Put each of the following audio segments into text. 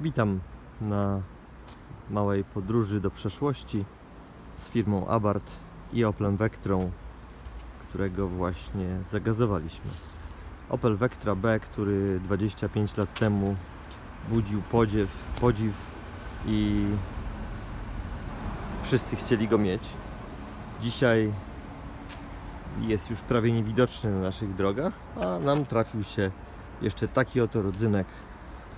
Witam na małej podróży do przeszłości z firmą Abarth i Opelem Vectrą, którego właśnie zagazowaliśmy. Opel Vectra B, który 25 lat temu budził podziew, podziw i wszyscy chcieli go mieć. Dzisiaj jest już prawie niewidoczny na naszych drogach, a nam trafił się jeszcze taki oto rodzynek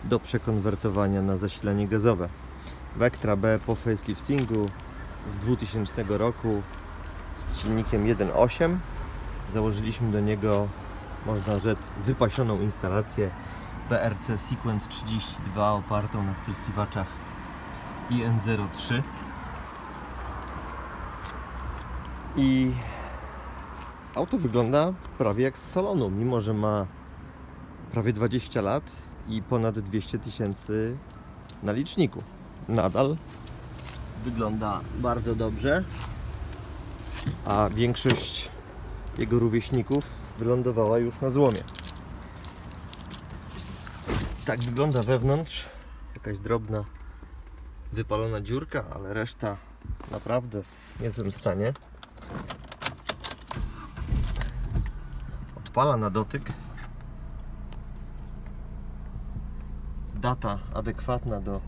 do przekonwertowania na zasilanie gazowe. Vectra B po faceliftingu z 2000 roku z silnikiem 1.8. Założyliśmy do niego, można rzec, wypasioną instalację BRC Sequent 32 opartą na wpryskiwaczach IN03. I auto wygląda prawie jak z salonu, mimo że ma prawie 20 lat i ponad 200 tysięcy na liczniku. Nadal wygląda bardzo dobrze, a większość jego rówieśników wylądowała już na złomie. Tak wygląda wewnątrz. Jakaś drobna wypalona dziurka, ale reszta naprawdę w niezłym stanie. Odpala na dotyk. Data adekwatna do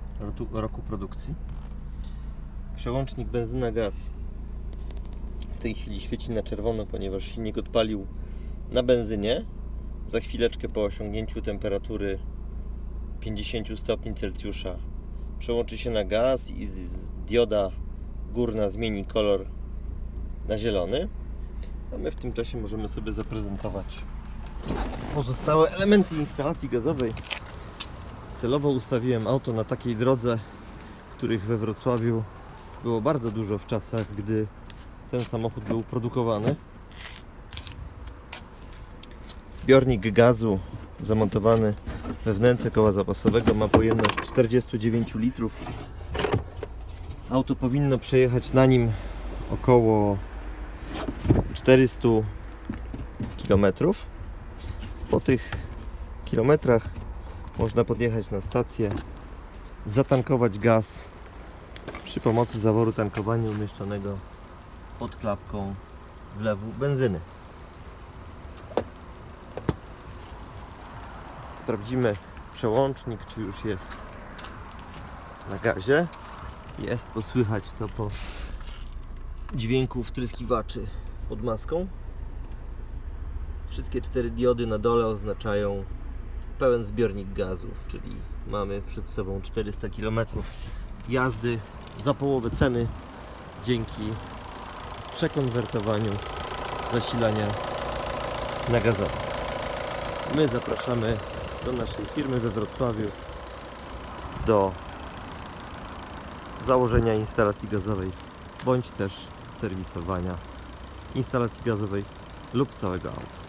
roku produkcji. Przełącznik benzyna-gaz w tej chwili świeci na czerwono, ponieważ silnik odpalił na benzynie. Za chwileczkę po osiągnięciu temperatury 50 stopni Celsjusza przełączy się na gaz i dioda górna zmieni kolor na zielony. A my w tym czasie możemy sobie zaprezentować pozostałe elementy instalacji gazowej. Celowo ustawiłem auto na takiej drodze, których we Wrocławiu było bardzo dużo w czasach, gdy ten samochód był produkowany. Zbiornik gazu zamontowany we wnętrze koła zapasowego ma pojemność 49 litrów. Auto powinno przejechać na nim około 400 kilometrów. Po tych kilometrach można podjechać na stację, zatankować gaz przy pomocy zaworu tankowania umieszczonego pod klapką wlewu benzyny. Sprawdzimy przełącznik, czy już jest na gazie. Jest, bo słychać to po dźwięku wtryskiwaczy pod maską. Wszystkie cztery diody na dole oznaczają pełen zbiornik gazu, czyli mamy przed sobą 400 km jazdy za połowę ceny dzięki przekonwertowaniu zasilania na gazowe. My zapraszamy do naszej firmy we Wrocławiu do założenia instalacji gazowej bądź też serwisowania instalacji gazowej lub całego auta.